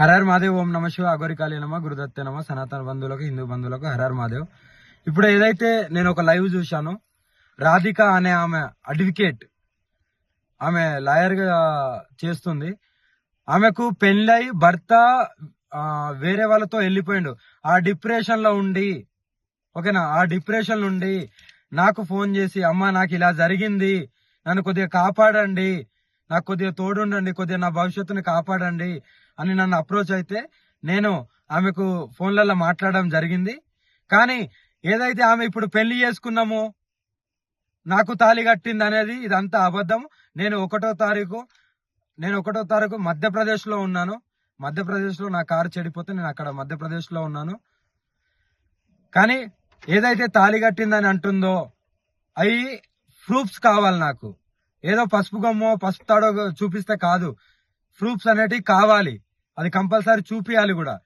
హరహర్ మహాదేవ్ ఓం నమ శివ అగోరికాళీ నమ గురుదత్తే నమ సనాతన బంధువులకు హిందూ బంధువులకు హరహర్ మహాదేవ్ ఇప్పుడు ఏదైతే నేను ఒక లైవ్ చూశాను రాధిక అనే ఆమె అడ్వకేట్ ఆమె లాయర్గా చేస్తుంది. ఆమెకు పెళ్ళై భర్త వేరే వాళ్ళతో వెళ్ళిపోయిండు. ఆ డిప్రెషన్లో ఉండి ఓకేనా? ఆ డిప్రెషన్ నుండి నాకు ఫోన్ చేసి అమ్మ నాకు ఇలా జరిగింది. నన్ను కొద్దిగా కాపాడండి. నాకు కొద్దిగా తోడుండండి. కొద్దిగా నా భవిష్యత్తుని కాపాడండి. అని నన్ను అప్రోచ్ అయితే నేను ఆమెకు ఫోన్లలో మాట్లాడడం జరిగింది. కానీ ఏదైతే ఆమె ఇప్పుడు పెళ్ళి చేసుకున్నామో నాకు తాళి కట్టింది అనేది ఇదంతా అబద్ధం. నేను ఒకటో తారీఖు నేను ఒకటో తారీఖు మధ్యప్రదేశ్లో ఉన్నాను. మధ్యప్రదేశ్లో నా కారు చెడిపోతే నేను అక్కడ మధ్యప్రదేశ్లో ఉన్నాను. కానీ ఏదైతే తాళి కట్టిందని అంటుందో అవి ప్రూఫ్స్ కావాలి నాకు. ఏదో పసుపు గమ్మో పసుపు తాడో చూపిస్తే కాదు. ప్రూఫ్స్ అనేటివి కావాలి. అది కంపల్సరీ చూపియాలి కూడా.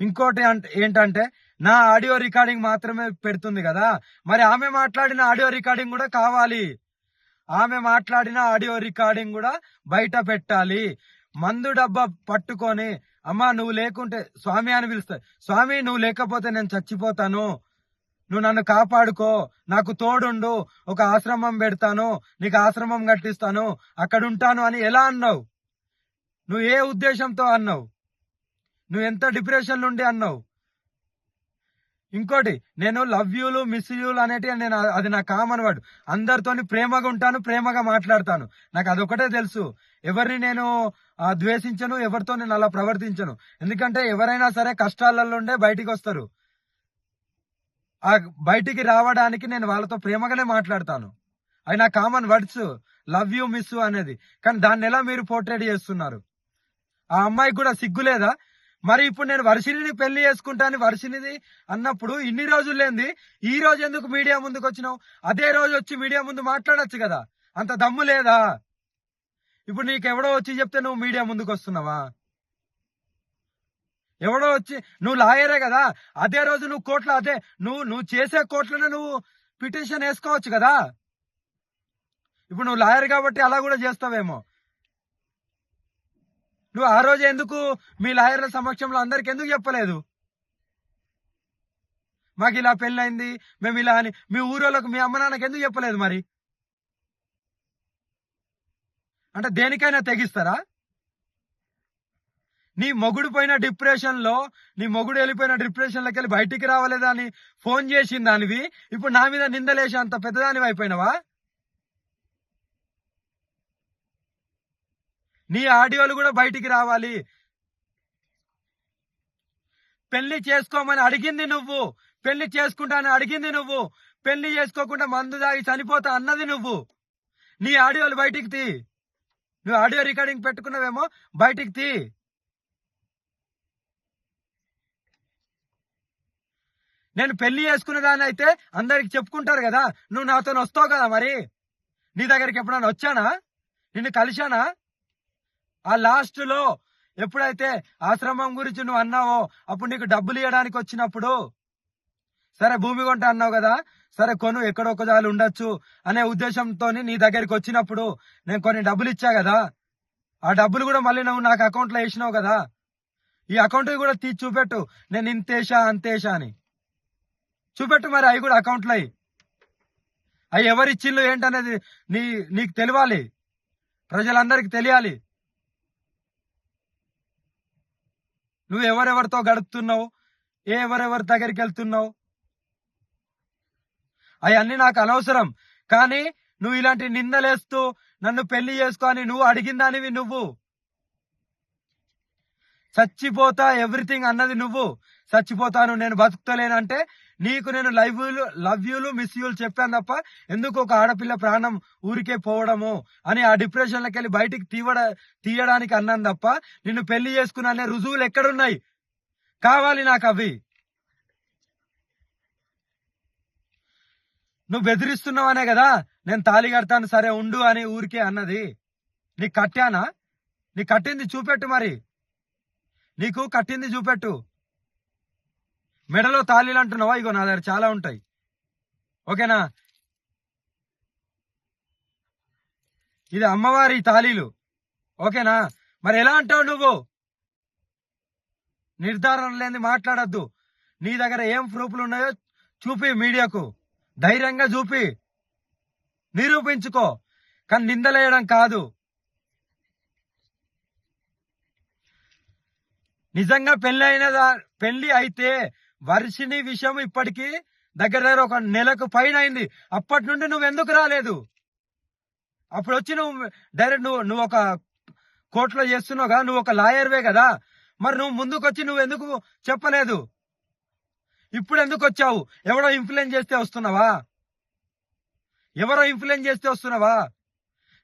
ఇంకోటి ఏంటంటే నా ఆడియో రికార్డింగ్ మాత్రమే పెడుతుంది కదా మరి ఆమె మాట్లాడిన ఆడియో రికార్డింగ్ కూడా కావాలి. ఆమె మాట్లాడిన ఆడియో రికార్డింగ్ కూడా బయట పెట్టాలి. మందు డబ్బా పట్టుకొని అమ్మా నువ్వు లేకుంటే స్వామి అని పిలుస్తాయి స్వామి నువ్వు లేకపోతే నేను చచ్చిపోతాను. నువ్వు నన్ను కాపాడుకో. నాకు తోడుండు. ఒక ఆశ్రమం పెడతాను. నీకు ఆశ్రమం కట్టిస్తాను. అక్కడ ఉంటాను అని ఎలా అన్నావు? నువ్వు ఏ ఉద్దేశంతో అన్నావు? నువ్వు ఎంత డిప్రెషన్ నుండి అన్నావు? ఇంకోటి నేను లవ్ యూలు మిస్ యూలు అనేటివి నేను అది నా కామన్ వర్డ్. అందరితోని ప్రేమగా ఉంటాను ప్రేమగా మాట్లాడతాను. నాకు అదొకటే తెలుసు. ఎవరిని నేను ద్వేషించను ఎవరితో నేను అలా ప్రవర్తించను. ఎందుకంటే ఎవరైనా సరే కష్టాలలోండే బయటికి వస్తారు. ఆ బయటికి రావడానికి నేను వాళ్ళతో ప్రేమగానే మాట్లాడతాను. అవి నా common words. Love you miss అనేది. కానీ దాన్ని ఎలా మీరు పోర్ట్రేట్ చేస్తున్నారు? ఆ అమ్మాయికి కూడా సిగ్గు లేదా? మరి ఇప్పుడు నేను వర్షిణిని పెళ్ళి చేసుకుంటాను వర్షినిది అన్నప్పుడు ఇన్ని రోజులు లేంది ఈ రోజు ఎందుకు మీడియా ముందుకు వచ్చినావు? అదే రోజు వచ్చి మీడియా ముందు మాట్లాడచ్చు కదా. అంత దమ్ము లేదా? ఇప్పుడు నీకు ఎవడో వచ్చి చెప్తే నువ్వు మీడియా ముందుకు వస్తున్నావా? ఎవడో వచ్చి నువ్వు లాయరే కదా. అదే రోజు నువ్వు కోర్టులో అదే నువ్వు నువ్వు చేసే కోర్టులోనే నువ్వు పిటిషన్ వేసుకోవచ్చు కదా. ఇప్పుడు నువ్వు లాయర్ కాబట్టి అలా కూడా చేస్తావేమో. నువ్వు ఆ రోజు ఎందుకు మీ లాయర్ల సమక్షంలో అందరికి ఎందుకు చెప్పలేదు? మాకు ఇలా పెళ్ళైంది మేము ఇలా అని మీ ఊరోళ్ళకు మీ అమ్మ నాన్నకి ఎందుకు చెప్పలేదు మరి? అంటే దేనికైనా తెగిస్తారా? నీ మొగుడు పోయిన డిప్రెషన్లో నీ మొగుడు వెళ్ళిపోయిన డిప్రెషన్లోకి వెళ్ళి బయటికి రావలేదని ఫోన్ చేసిన దానివి ఇప్పుడు నా మీద నిందలేసి అంత పెద్దదానివి అయిపోయినావా? నీ ఆడియోలు కూడా బయటికి రావాలి. పెళ్ళి చేసుకోమని అడిగింది నువ్వు. పెళ్ళి చేసుకుంటానని అడిగింది నువ్వు. పెళ్ళి చేసుకోకుండా మందు దాగి చనిపోతా అన్నది నువ్వు. నీ ఆడియోలు బయటికి తీ. నువ్వు ఆడియో రికార్డింగ్ పెట్టుకున్నావేమో బయటికి తీ. నేను పెళ్ళి చేసుకున్నదాన్ని అయితే అందరికి చెప్పుకుంటారు కదా. నువ్వు నాతో వస్తావు కదా మరి? నీ దగ్గరికి ఎప్పుడైనా వచ్చానా? నిన్ను కలిశానా? ఆ లాస్ట్లో ఎప్పుడైతే ఆశ్రమం గురించి నువ్వు అన్నావో అప్పుడు నీకు డబ్బులు ఇవ్వడానికి వచ్చినప్పుడు సరే భూమి కొంట అన్నావు కదా సరే కొను ఎక్కడో జాలు ఉండొచ్చు అనే ఉద్దేశంతో నీ దగ్గరికి వచ్చినప్పుడు నేను కొన్ని డబ్బులు ఇచ్చా కదా ఆ డబ్బులు కూడా మళ్ళీ నువ్వు నాకు అకౌంట్లో వేసినావు కదా ఈ అకౌంట్ కూడా తీసి చూపెట్టు నేను ఇంతేషా అంతేషా అని. చూపెట్టు మరి అవి కూడా అకౌంట్లో అయి అవి ఎవరిచ్చిళ్ళు ఏంటనేది నీ నీకు తెలియాలి. ప్రజలందరికి తెలియాలి. నువ్వు ఎవరెవరితో గడుపుతున్నావు? ఏ ఎవరెవరి దగ్గరికి వెళ్తున్నావు? అవన్నీ నాకు అనవసరం. కానీ నువ్వు ఇలాంటి నిందలేస్తూ నన్ను పెళ్ళి చేసుకొని నువ్వు అడిగిందానివి నువ్వు. చచ్చిపోతా ఎవ్రీథింగ్ అన్నది నువ్వు. చచ్చిపోతాను నేను బతుకుతలేనంటే నీకు నేను లైవ్ లవ్ యూలు మిస్ యూలు చెప్పాను తప్ప ఎందుకు ఒక ఆడపిల్ల ప్రాణం ఊరికే పోవడము అని ఆ డిప్రెషన్లోకి వెళ్ళి బయటికి తీవడ తీయడానికి అన్నాను తప్ప నిన్ను పెళ్ళి చేసుకున్నానే రుజువులు ఎక్కడున్నాయి? కావాలి నాకు అవి. నువ్వు బెదిరిస్తున్నావనే కదా నేను తాళి కడతాను సరే ఉండు అని ఊరికే అన్నది. నీకు కట్టానా? నీ కట్టింది చూపెట్టు మరి. నీకు కట్టింది చూపెట్టు. మెడలో తాళీలు అంటున్నావా? ఇగో నా దగ్గర చాలా ఉంటాయి. ఓకేనా? ఇది అమ్మవారి తాళీలు. ఓకేనా? మరి ఎలా అంటావు నువ్వు? నిర్ధారణ లేని మాట్లాడద్దు. నీ దగ్గర ఏం ప్రూఫ్లు ఉన్నాయో చూపి మీడియాకు. ధైర్యంగా చూపి. నిరూపించుకో. కానీ నిందలేయడం కాదు. నిజంగా పెళ్ళి అయిన పెళ్ళి అయితే వర్షిని విషయం ఇప్పటికి దగ్గర దగ్గర ఒక నెలకు పైన అయింది అప్పటి నుండి నువ్వు ఎందుకు రాలేదు? అప్పుడు వచ్చి నువ్వు డైరెక్ట్ నువ్వు నువ్వు ఒక కోర్టులో చేస్తున్నావు కదా నువ్వు ఒక లాయర్వే కదా. మరి నువ్వు ముందుకు వచ్చి నువ్వు ఎందుకు చెప్పలేదు? ఇప్పుడు ఎందుకు వచ్చావు? ఎవరో ఇన్ఫ్లుయెన్స్ చేస్తే వస్తున్నావా? ఎవరో ఇన్ఫ్లుయెన్స్ చేస్తే వస్తున్నావా?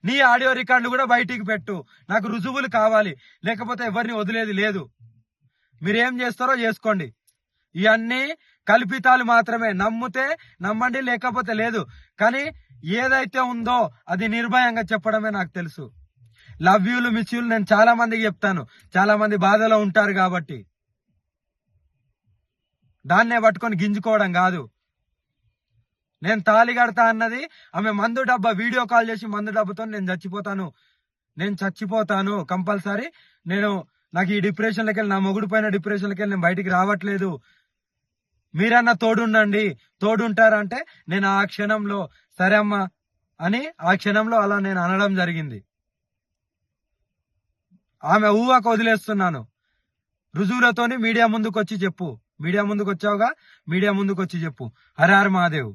నీ ఆడియో రికార్డు కూడా బయటికి పెట్టు. నాకు రుజువులు కావాలి. లేకపోతే ఎవరిని వదిలేది లేదు. మీరేం చేస్తారో చేసుకోండి. ఇవన్నీ కల్పితాలు మాత్రమే. నమ్మితే నమ్మండి లేకపోతే లేదు. కానీ ఏదైతే ఉందో అది నిర్భయంగా చెప్పడమే నాకు తెలుసు. లవ్ యూలు మిచ్యూలు నేను చాలా మందికి చెప్తాను. చాలా మంది బాధలో ఉంటారు కాబట్టి. దాన్నే పట్టుకొని గింజుకోవడం కాదు. నేను తాళి కడతా అన్నది ఆమె మందు డబ్బా వీడియో కాల్ చేసి మందు డబ్బాతో నేను చచ్చిపోతాను. నేను చచ్చిపోతాను కంపల్సరీ. నేను నాకు ఈ డిప్రెషన్లకి వెళ్ళి నా మొగుడు పైన డిప్రెషన్లకి వెళ్ళి నేను బయటికి రావట్లేదు. మీరన్నా తోడుండండి. తోడుంటారంటే నేను ఆ క్షణంలో సరే అమ్మా అని ఆ క్షణంలో అలా నేను అనడం జరిగింది. ఆమె ఊహకు వదిలేస్తున్నాను. రుజువులతోని మీడియా ముందుకు వచ్చి చెప్పు. మీడియా ముందుకు వచ్చావుగా మీడియా ముందుకు వచ్చి చెప్పు. హర మహాదేవ్.